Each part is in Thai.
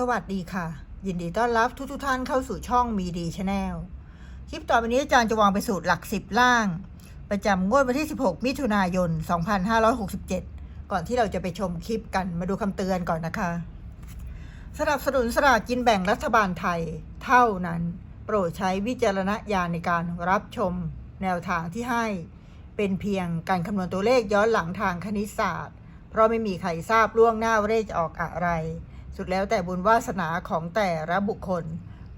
สวัสดีค่ะ ยินดีต้อนรับทุกทุกท่านเข้าสู่ช่องมีดีชาแนลคลิปต่อไปนี้อาจารย์จะวางไปสูตรหลักสิบล่าง ประจำงวดวันที่ 16 มิถุนายน 2567 ก่อนที่เราจะไปชมคลิปกันมาดูคำเตือนก่อนนะคะ สนับสนุนสลากกินแบ่งรัฐบาลไทยเท่านั้น โปรดใช้วิจารณญาณในการรับชมแนวทางที่ให้ เป็นเพียงการคำนวณตัวเลขย้อนหลังทางคณิตศาสตร์ เพราะไม่มีใครทราบล่วงหน้าว่าเลขจะออกอะไร สุดแล้วแต่บุญวาสนาของแต่ละบุคคล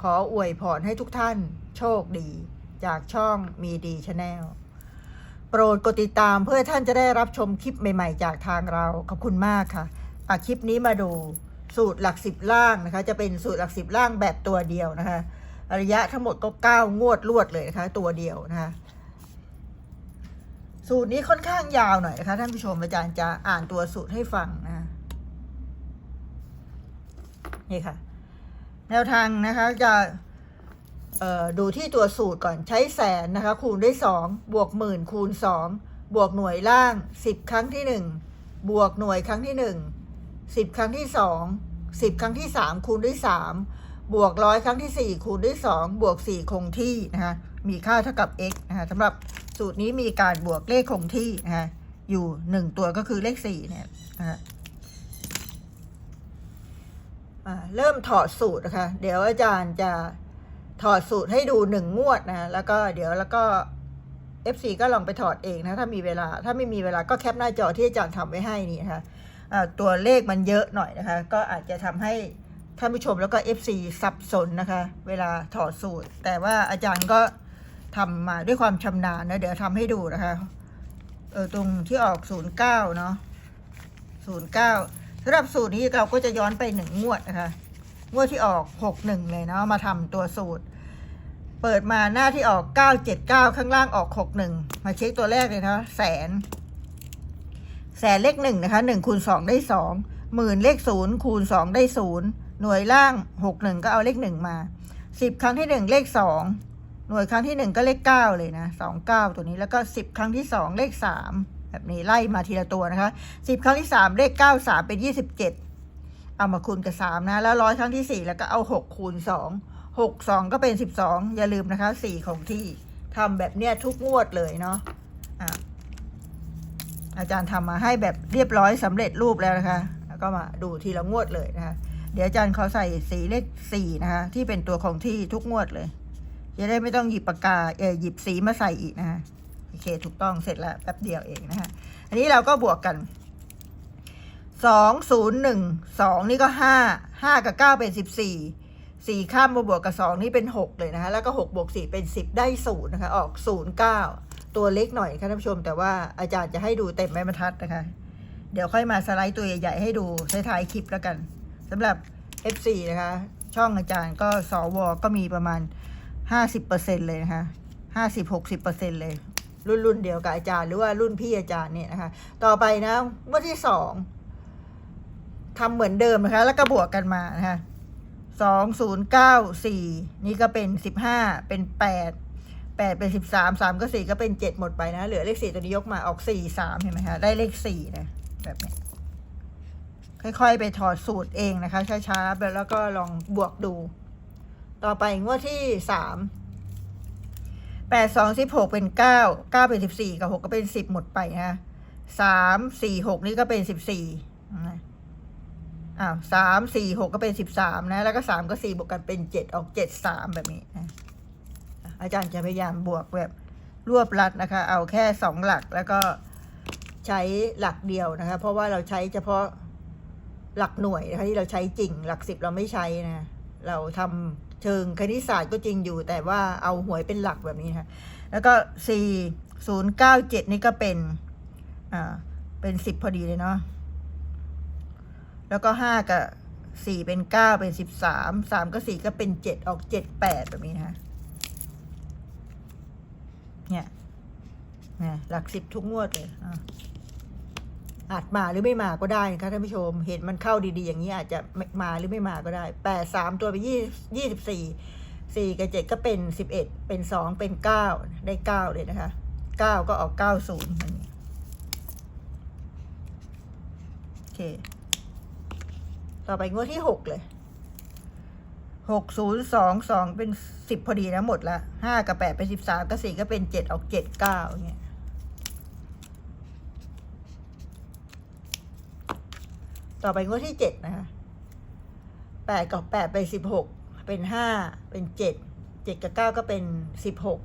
ขออวยพรให้ทุกท่าน โชคดี จากช่องมีดีชาแนลโปรดกดติดตามเพื่อท่านจะได้รับชมคลิปใหม่ๆ จากทางเรา ขอบคุณมากค่ะอะคลิปนี้มาดูสูตรหลักสิบล่างนะคะ จะเป็นสูตรหลักสิบล่างแบบตัวเดียวนะคะ ระยะทั้งหมดก็เก้างวดรวดเลยนะคะ ตัวเดียวนะคะ สูตรนี้ค่อนข้างยาวหน่อยนะคะ ท่านผู้ชมอาจารย์จะอ่านตัวสูตรให้ฟังนะะ นี่ค่ะ แนวทางนะคะจะดูที่ตัวสูตรก่อนใช้แสนนะคะ คูณด้วยสองบวกหมื่นคูณสองบวกหน่วยล่างสิบครั้งที่หนึ่งบวกหน่วยครั้งที่หนึ่งสิบครั้งที่สองสิบครั้งที่สามคูณด้วยสามบวกร้อยครั้งที่สี่คูณด้วยสองบวกสี่คงที่นะคะมีค่าเท่ากับ x นะคะสำหรับสูตรนี้มีการบวกเลขคงที่นะคะอยู่หนึ่งตัวก็คือเลขสี่เนี่ยนะคะ เริ่มถอดสูตรนะคะเดี๋ยวอาจารย์จะถอดสูตรให้ดูหนึ่งงวดนะแล้วก็เดี๋ยวแล้วก็ FC ก็ลองไปถอดเองนะถ้ามีเวลาถ้าไม่มีเวลาก็แคปหน้าจอที่อาจารย์ทำไว้ให้นี่นะคะอ่าตัวเลขมันเยอะหน่อยนะคะ ก็อาจจะทำให้ท่านผู้ชมแล้วก็ FC สับสนนะคะ เวลาถอดสูตร แต่ว่าอาจารย์ก็ทำมาด้วยความชำนาญนะเดี๋ยวทำให้ดูนะคะเออตรงที่ออก 09 เนาะ09 สำหรับสูตรนี้เราก็จะย้อนไปหนึ่งงวดนะคะงวดที่ออก61เลยเนาะมาทำตัวสูตร เปิดมาหน้าที่ออก979ข้างล่างออก61มาเช็คตัวแรกเลยนะแสน แสนเลขหนึ่งนะคะหนึ่งคูณสองได้สองหมื่นเลขศูนย์คูณสองได้ศูนย์หน่วยล่างหกหนึ่งก็เอาเลขหนึ่งมาสิบครั้งที่หนึ่งเลขสองหน่วยครั้งที่หนึ่งก็เลขเก้าเลยนะสองเก้าตัวนี้แล้วก็สิบครั้งที่สองเลขสาม แบบนี้ไล่มาทีละตัวนะคะสิบครั้งที่สามเลขเก้าสามเป็นยี่สิบเจ็ดเอามาคูณกับสามนะ แล้วร้อยครั้งที่สี่แล้วก็เอาหกคูณสองหกสองก็เป็นสิบสองอย่าลืมนะคะสี่ของที่ทำแบบเนี้ยทุกงวดเลยเนาะอะอาจารย์ทำมาให้แบบเรียบร้อยสำเร็จรูปแล้วนะคะ แล้วก็มาดูทีละงวดเลยนะคะ เดี๋ยวอาจารย์เขาใส่สีเลขสี่นะคะ ที่เป็นตัวของที่ทุกงวดเลย จะได้ไม่ต้องหยิบปากกาเออหยิบสีมาใส่อีกนะคะ โอเค ถูกต้องเสร็จแล้วแป๊บเดียวเองนะคะอันนี้เราก็บวกกันสองศูนย์หนึ่งสองนี่ก็ห้าห้ากับเก้าเป็นสิบสี่สี่ข้ามมาบวกกับสองนี่เป็นหกเลยนะคะแล้วก็หกบวกสี่เป็นสิบได้ศูนย์นะคะ ออกศูนย์เก้าตัวเล็กหน่อยค่ะท่านผู้ชม แต่ว่าอาจารย์จะให้ดูเต็มไม้บรรทัดนะคะ เดี๋ยวค่อยมาสไลด์ตัวใหญ่ๆให้ดูท้ายๆคลิปแล้วกันสำหรับ F4 นะคะ ช่องอาจารย์ก็สวก็มีประมาณ 50%เลยนะคะ 50-60%เลย รุ่นรุ่นเดียวกับอาจารย์ หรือว่ารุ่นพี่อาจารย์เนี่ยนะคะ ต่อไปนะงวดที่สองทำเหมือนเดิมนะคะ แล้วก็บวกกันมานะคะสองศูนย์เก้าสี่นี่ก็เป็นสิบห้าเป็นแปดแปดเป็นสิบสามสามก็สี่ก็เป็นเจ็ดหมดไปนะ เหลือเลขสี่ตัวนี้ยกมาออกสี่สามเห็นไหมคะ ได้เลขสี่นะแบบนี้ค่อยๆ ไปถอดสูตรเองนะคะ ช้าๆแล้วก็ลองบวกดู ต่อไปงวดที่สาม แปดสองสิบหกเป็นเก้าเก้าเป็นสิบสี่กับหกก็เป็นสิบหมดไปนะสามสี่หกนี่ก็เป็นสิบสี่อ้าวสามสี่หกก็เป็นสิบสามนะ แล้วก็สามก็สี่บวกกันเป็นเจ็ดออกเจ็ดสามแบบนี้นะอาจารย์จะพยายามบวกแบบรวบรัดนะคะ เอาแค่สองหลักแล้วก็ใช้หลักเดียวนะคะ เพราะว่าเราใช้เฉพาะหลักหน่วยนะคะที่เราใช้จริง หลักสิบเราไม่ใช้นะ เราทำ เชิงคณิตศาสตร์ก็จริงอยู่ แต่ว่าเอาหวยเป็นหลักแบบนี้นะคะแล้วก็สี่ศูนย์เก้าเจ็ดนี่ก็เป็นอ่าเป็นสิบพอดีเลยเนาะแล้วก็ห้ากับสี่เป็นเก้าเป็นสิบสามสามก็สี่ก็เป็นเจ็ดออกเจ็ดแปดแบบนี้นะเนี่ย เนะหลักสิบทุกงวดเลยอะ อาจมาหรือไม่มาก็ได้นะคะท่านผู้ชม เห็นมันเข้าดีๆ อย่างนี้อาจจะมาหรือไม่มาก็ได้แปดสามตัวไปยี่ยี่สิบสี่สี่กับเจ็ดก็เป็นสิบเอ็ดเป็นสองเป็นเก้าได้เก้าเลยนะคะเก้าก็ออกเก้าศูนย์อันนี้โอเค ต่อไปงวดที่หกเลยหกศูนย์สองสองเป็นสิบพอดีนะหมดละห้ากับแปดเป็นสิบสามกับสี่ก็เป็นเจ็ดออกเจ็ดเก้าเงี้ย ต่อไปงวดที่เจ็ดนะคะแปดกับแปดเป็นสิบหกเป็นห้าเป็นเจ็ดเจ็ดกับเก้าก็เป็นสิบหก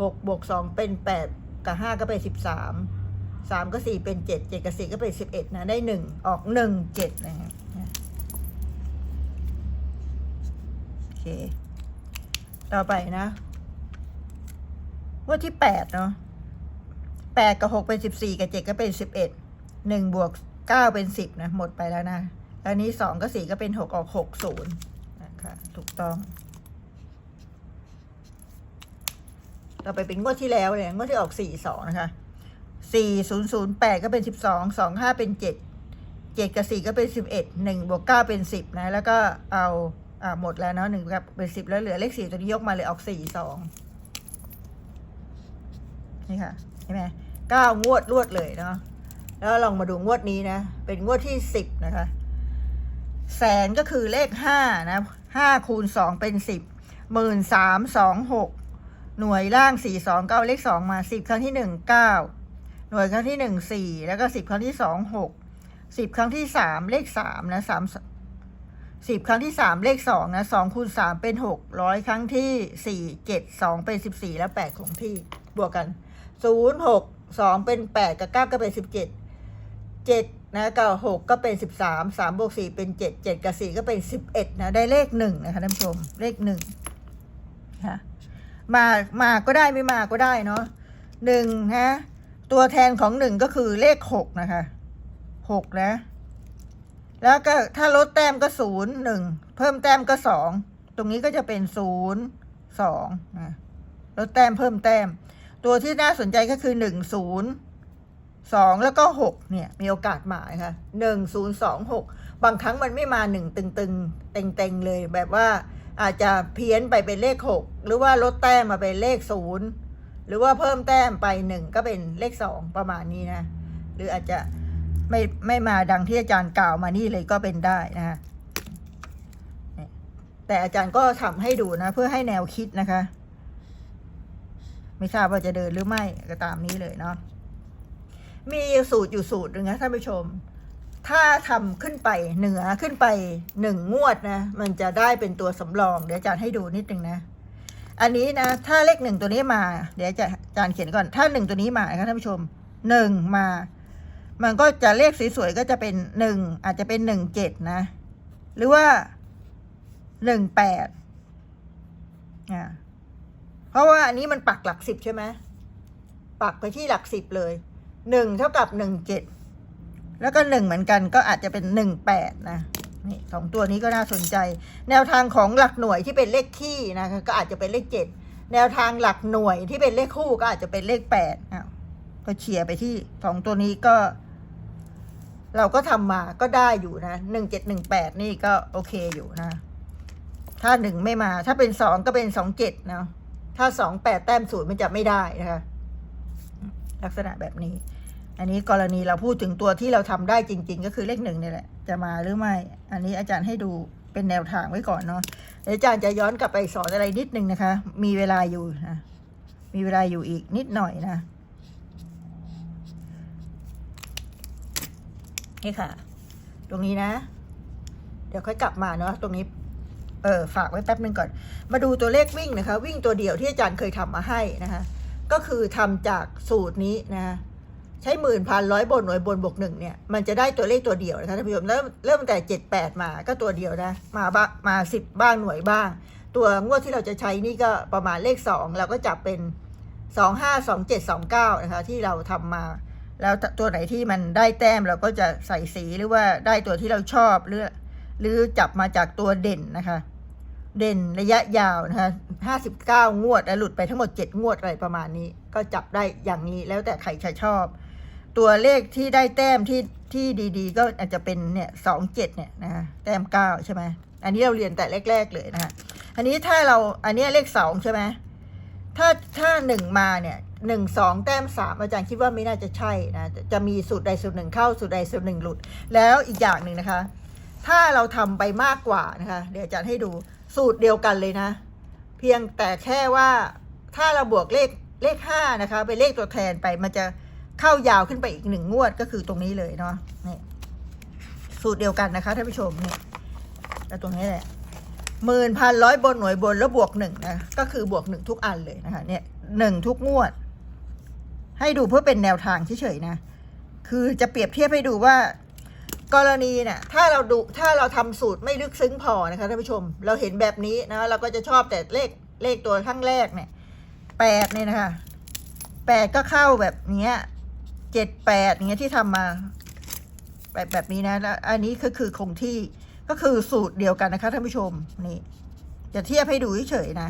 หกบวกสองเป็นแปดกับห้าก็เป็นสิบสามสามกับสี่เป็นเจ็ดเจ็ดกับสี่ก็เป็นสิบเอ็ดนะได้หนึ่งออกหนึ่งเจ็ดนะฮะโอเค ต่อไปนะงวดที่แปดเนาะแปดกับหกเป็นสิบสี่กับเจ็ดก็เป็นสิบเอ็ดหนึ่งบวก เก้าเป็นสิบนะ หมดไปแล้วนะอันนี้สองกับสี่ก็เป็นหกออกหกศูนย์นะคะถูกต้องต่อไปเป็นงวดที่แล้วเลยงวดที่ออกสี่สองนะคะสี่ศูนย์ศูนย์แปดก็เป็นสิบสองสองห้าเป็นเจ็ดเจ็ดกับสี่ก็เป็นสิบเอ็ดหนึ่งบวกเก้าเป็นสิบนะ แล้วก็เอาอ่าหมดแล้วเนาะหนึ่งกับเป็นสิบแล้วเหลือเลขสี่ตัวนี้ยกมาเลยออกสี่สองนี่ค่ะ ใช่ไหมเก้างวดรวดเลยเนาะ แล้วลองมาดูงวดนี้นะ เป็นงวดที่สิบนะคะ แสนก็คือเลขห้านะห้าคูณสองเป็นสิบหมื่นสามสองหกหน่วยล่างสี่สองเก้าเลขสองมาสิบครั้งที่หนึ่งเก้าหน่วยครั้งที่หนึ่งสี่แล้วก็สิบครั้งที่สองหกสิบครั้งที่สามเลขสามนะสามสิบครั้งที่สามเลขสองนะสองคูณสามเป็นหกร้อยครั้งที่สี่เจ็ดสองเป็นสิบสี่แล้วแปดของที่บวกกันศูนย์หกสองเป็นแปดกับเก้าก็เป็นสิบเจ็ด เจ็ดนะกับหกก็เป็นสิบสามสามบวกสี่เป็นเจ็ดเจ็ดกับสี่ก็เป็นสิบเอ็ดนะได้เลขหนึ่งนะคะท่านผู้ชมเลขหนึ่งค่ะมามาก็ได้ไม่มาก็ได้เนาะหนึ่งนะตัวแทนของหนึ่งก็คือเลขหกนะคะหกนะ แล้วก็ถ้าลดแต้มก็ศูนย์หนึ่งเพิ่มแต้มก็สองตรงนี้ก็จะเป็นศูนย์สองนะลดแต้มเพิ่มแต้ม ตัวที่น่าสนใจก็คือหนึ่งศูนย์ สองแล้วก็หกเนี่ยมีโอกาสมาค่ะหนึ่งศูนย์สองหกบางครั้งมันไม่มาหนึ่งตึงๆเต็งๆเลย แบบว่าอาจจะเพี้ยนไปเป็นเลขหกหรือว่าลดแต้มมาเป็นเลขศูนย์หรือว่าเพิ่มแต้มไปหนึ่งก็เป็นเลขสองประมาณนี้นะ หรืออาจจะไม่ไม่มาดังที่อาจารย์กล่าวมานี่เลยก็เป็นได้นะฮะแต่อาจารย์ก็ทำให้ดูนะ เพื่อให้แนวคิดนะคะ ไม่ทราบว่าจะเดินหรือไม่ก็ตามนี้เลยเนาะ มีสูตรอยู่สูตรหนึ่งนะท่านผู้ชม ถ้าทำขึ้นไปเหนือขึ้นไปหนึ่งงวดนะ มันจะได้เป็นตัวสำรอง เดี๋ยวอาจารย์ให้ดูนิดนึงนะ อันนี้นะ ถ้าเลขหนึ่งตัวนี้มา เดี๋ยวอาจารย์เขียนก่อน ถ้าหนึ่งตัวนี้มานะท่านผู้ชมหนึ่งมา มันก็จะเลขสวยๆก็จะเป็นหนึ่งอาจจะเป็นหนึ่งเจ็ดนะ หรือว่าหนึ่งแปดอ่าเพราะว่าอันนี้มันปักหลักสิบใช่ไหมปักไปที่หลักสิบเลย หนึ่งเท่ากับหนึ่งเจ็ดแล้วก็หนึ่งเหมือนกันก็อาจจะเป็นหนึ่งแปดนะนี่สองตัวนี้ก็น่าสนใจ แนวทางของหลักหน่วยที่เป็นเลขคี่นะก็อาจจะเป็นเลขเจ็ดแนวทางหลักหน่วยที่เป็นเลขคู่ก็อาจจะเป็นเลขแปดอ้าวก็เฉียไปที่สองตัวนี้ก็ เราก็ทำมาก็ได้อยู่นะหนึ่งเจ็ดหนึ่งแปดนี่ก็โอเคอยู่นะ ถ้าหนึ่งไม่มา ถ้าเป็นสองก็เป็นสองเจ็ดเนาะถ้าสองแปดแต้มศูนย์มันจะไม่ได้นะคะลักษณะแบบนี้ อันนี้กรณีเราพูดถึงตัวที่เราทำได้จริง ๆ ก็คือเลขหนึ่งนี่แหละ จะมาหรือไม่ อันนี้อาจารย์ให้ดูเป็นแนวทางไว้ก่อนเนาะเดี๋ยวอาจารย์จะย้อนกลับไปสอนอะไรนิดนึงนะคะ มีเวลาอยู่นะมีเวลาอยู่อีกนิดหน่อยนะนี่ค่ะ ตรงนี้นะ เดี๋ยวค่อยกลับมาเนาะตรงนี้เออฝากไว้แป๊บนึงก่อน มาดูตัวเลขวิ่งนะคะ วิ่งตัวเดียวที่อาจารย์เคยทำมาให้นะคะ ก็คือทำจากสูตรนี้นะ ใช้หมื่นพันร้อยบนหน่วยบนบวกหนึ่งเนี่ยมันจะได้ตัวเลขตัวเดียวนะคะท่านผู้ชมเริ่มเริ่มแต่เจ็ดแปดมาก็ตัวเดียวนะมาบ้ามาสิบบ้างหน่วยบ้าง ตัวงวดที่เราจะใช้นี่ก็ประมาณเลขสองเราก็จับเป็นสองห้าสองเจ็ดสองเก้านะคะที่เราทำมา แล้วตัวไหนที่มันได้แต้มเราก็จะใส่สีหรือว่าได้ตัวที่เราชอบหรือหรือจับมาจากตัวเด่นนะคะ เด่นระยะยาวนะคะห้าสิบเก้างวด แล้วหลุดไปทั้งหมดเจ็ดงวดอะไรประมาณนี้ ก็จับได้อย่างนี้แล้วแต่ใครจะชอบ ตัวเลขที่ได้แต้มที่ที่ดีๆ ก็อาจจะเป็นเนี่ยสองเจ็ดเนี่ยนะคะแต้มเก้าใช่ไหมอันนี้เราเรียนแต่แรก ๆ เลยนะคะอันนี้ถ้าเราอันนี้เลขสองใช่ไหมถ้าถ้าหนึ่งมาเนี่ยหนึ่งสองแต้มสามอาจารย์คิดว่าไม่น่าจะใช่นะ จะจะมีสูตรใดสูตรหนึ่งเข้าสูตรใดสูตรหนึ่งหลุด แล้วอีกอย่างหนึ่งนะคะ ถ้าเราทำไปมากกว่านะคะ เดี๋ยวอาจารย์ให้ดูสูตรเดียวกันเลยนะ เพียงแต่แค่ว่าถ้าเราบวกเลขเลขห้านะคะเป็นเลขตัวแทนไปมันจะ เข้ายาวขึ้นไปอีกหนึ่งงวดก็คือตรงนี้เลยเนาะนี่สูตรเดียวกันนะคะท่านผู้ชมนี่แล้วตรงนี้แหละหมื่นพันร้อยบนหน่วยบนแล้วบวกหนึ่งนะก็คือบวกหนึ่งทุกอันเลยนะคะ เนี่ยหนึ่งทุกงวด ให้ดูเพื่อเป็นแนวทางเฉยๆนะ คือจะเปรียบเทียบให้ดูว่า กรณีเนี่ยถ้าเราดูถ้าเราทำสูตรไม่ลึกซึ้งพอนะคะท่านผู้ชม เราเห็นแบบนี้นะเราก็จะชอบแต่เลขเลขตัวข้างแรกเนี่ยแปดเนี่ยนะคะแปดก็เข้าแบบเนี้ย เจ็ดแปดเนี้ยที่ทำมาแบบแบบนี้นะแล้วอันนี้ก็คือคงที่ก็คือสูตรเดียวกันนะคะท่านผู้ชมนี่จะเทียบให้ดูเฉยๆนะ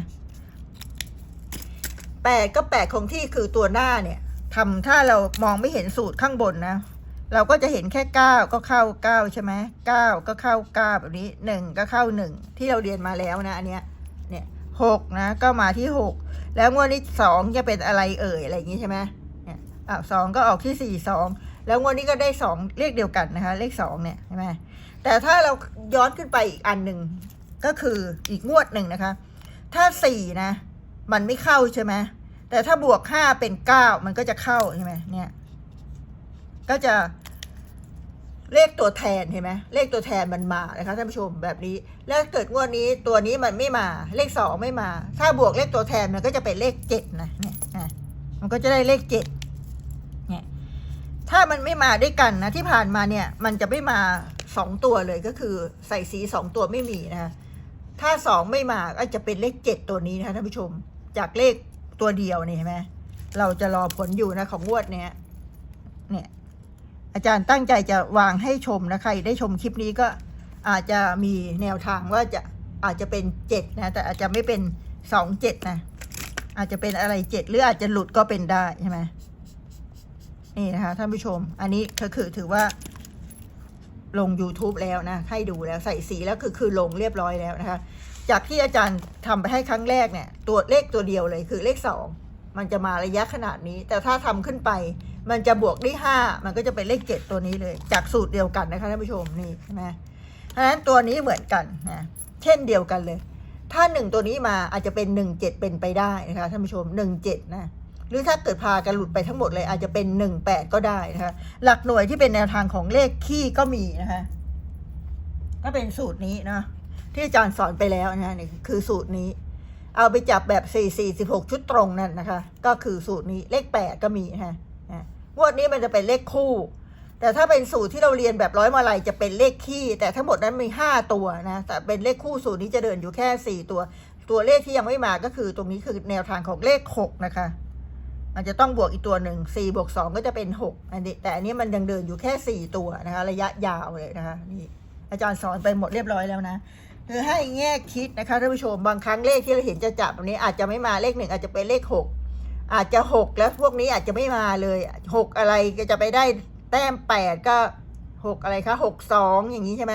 แปดก็แปดคงที่คือตัวหน้าเนี่ยทำถ้าเรามองไม่เห็นสูตรข้างบนนะ เราก็จะเห็นแค่เก้าก็เข้าเก้าใช่ไหมเก้าก็เข้าเก้าแบบนี้หนึ่งก็เข้าหนึ่งที่เราเรียนมาแล้วนะอันเนี้ยเนี่ยหกนะก็มาที่หกแล้วงวดนี้สองจะเป็นอะไรเอ่ยอะไรอย่างงี้ใช่ไหม อ่าสองก็ออกที่สี่สองแล้วงวดนี้ก็ได้สองเลขเดียวกันนะคะ เลขสองเนี่ยใช่ไหมแต่ถ้าเราย้อนขึ้นไปอีกอันหนึ่งก็คืออีกงวดหนึ่งนะคะ ถ้าสี่นะ มันไม่เข้าใช่ไหมแต่ถ้าบวกห้าเป็นเก้ามันก็จะเข้าใช่ไหมเนี่ย ก็จะเลขตัวแทนเห็นไหมเลขตัวแทนมันมานะคะท่านผู้ชมแบบนี้ แล้วเกิดงวดนี้ตัวนี้มันไม่มาเลขสองไม่มา ถ้าบวกเลขตัวแทนมันก็จะเป็นเลขเจ็ดนะเนี่ยมันก็จะได้เลขเจ็ด ถ้ามันไม่มาด้วยกันนะที่ผ่านมาเนี่ย มันจะไม่มาสองตัวเลยก็คือใส่สีสองตัวไม่มีนะถ้าสองไม่มาก็จะเป็นเลขเจ็ดตัวนี้นะคะท่านผู้ชม จากเลขตัวเดียวนี่เห็นไหมเราจะรอผลอยู่นะของงวดเนี้ยเนี่ย อาจารย์ตั้งใจจะวางให้ชมนะใครได้ชมคลิปนี้ก็อาจจะมีแนวทางว่าจะอาจจะเป็นเจ็ดนะ แต่อาจจะไม่เป็นสองเจ็ดนะ อาจจะเป็นอะไรเจ็ดหรืออาจจะหลุดก็เป็นได้ใช่ไหม นี่นะคะท่านผู้ชม อันนี้ก็คือถือว่า ลง YouTube แล้วนะ ให้ดูแล้วใส่สีแล้วคือคือลงเรียบร้อยแล้วนะคะ จากที่อาจารย์ทำไปให้ครั้งแรกเนี่ย ตัวเลขตัวเดียวเลยคือเลขสองมันจะมาระยะขนาดนี้ แต่ถ้าทำขึ้นไป มันจะบวกได้ห้ามันก็จะเป็นเลขเจ็ดตัวนี้เลย จากสูตรเดียวกันนะคะท่านผู้ชมนี่ใช่ไหมเพราะฉะนั้นตัวนี้เหมือนกันนะเช่นเดียวกันเลย ถ้าหนึ่งตัวนี้มาอาจจะเป็นหนึ่งเจ็ดเป็นไปได้นะคะท่านผู้ชมหนึ่งเจ็ดนะ หรือถ้าเกิดพากันหลุดไปทั้งหมดเลยอาจจะเป็นหนึ่งแปดก็ได้นะคะ หลักหน่วยที่เป็นแนวทางของเลขคี่ก็มีนะคะ ก็เป็นสูตรนี้นะ ที่อาจารย์สอนไปแล้วนะนี่คือสูตรนี้ เอาไปจับแบบสี่สี่สิบหกชุดตรงนั่นนะคะ ก็คือสูตรนี้เลขแปดก็มีนะคะอะงวดนี้มันจะเป็นเลขคู่ แต่ถ้าเป็นสูตรที่เราเรียนแบบร้อยมาลัยจะเป็นเลขคี่แต่ทั้งหมดนั้นมีห้าตัวนะ แต่เป็นเลขคู่สูตรนี้จะเดินอยู่แค่สี่ตัว ตัวเลขที่ยังไม่มาก็คือตรงนี้คือแนวทางของเลขหกนะคะ มันจะต้องบวกอีกตัวหนึ่งสี่บวกสองก็จะเป็นหกอันนี้ แต่อันนี้มันยังเดินอยู่แค่สี่ตัวนะคะ ระยะยาวเลยนะคะนี่อาจารย์สอนไปหมดเรียบร้อยแล้วนะคือให้แง่คิดนะคะท่านผู้ชมบางครั้งเลขที่เราเห็นจะจับแบบนี้อาจจะไม่มาเลขหนึ่งอาจจะเป็นเลขหกอาจจะหกแล้วพวกนี้อาจจะไม่มาเลยหกอะไรก็จะไปได้แต้มแปดก็หกอะไรคะหกสองอย่างนี้ใช่ไหม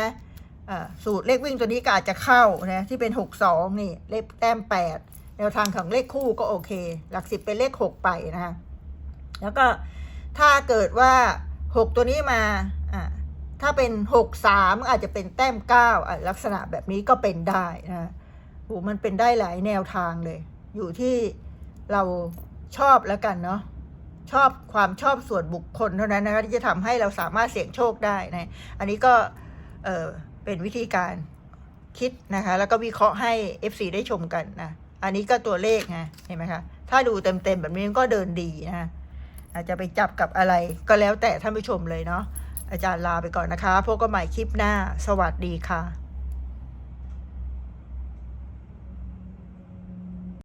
อ่าสูตรเลขวิ่งตัวนี้ก็อาจจะเข้านะที่เป็นหกสองนี่เลขแต้มแปด แนวทางของเลขคู่ก็โอเค หลักสิบเป็นเลขหกไปนะคะแล้วก็ถ้าเกิดว่าหกตัวนี้มาอ่าถ้าเป็นหกสามอาจจะเป็นแต้มเก้าลักษณะแบบนี้ก็เป็นได้นะโหมันเป็นได้หลายแนวทางเลย อยู่ที่เราชอบแล้วกันเนาะชอบความชอบส่วนบุคคลเท่านั้นนะคะที่จะทำให้เราสามารถเสี่ยงโชคได้นะ อันนี้ก็เออเป็นวิธีการคิดนะคะ แล้วก็วิเคราะห์ให้ FC ได้ชมกันนะ อันนี้ก็ตัวเลขไงเห็นไหมคะ ถ้าดูเต็มๆแบบนี้ก็เดินดีนะคะอาจจะไปจับกับอะไรก็แล้วแต่ท่านผู้ชมเลยเนาะอาจารย์ลาไปก่อนนะคะ พบกันใหม่คลิปหน้า สวัสดีค่ะ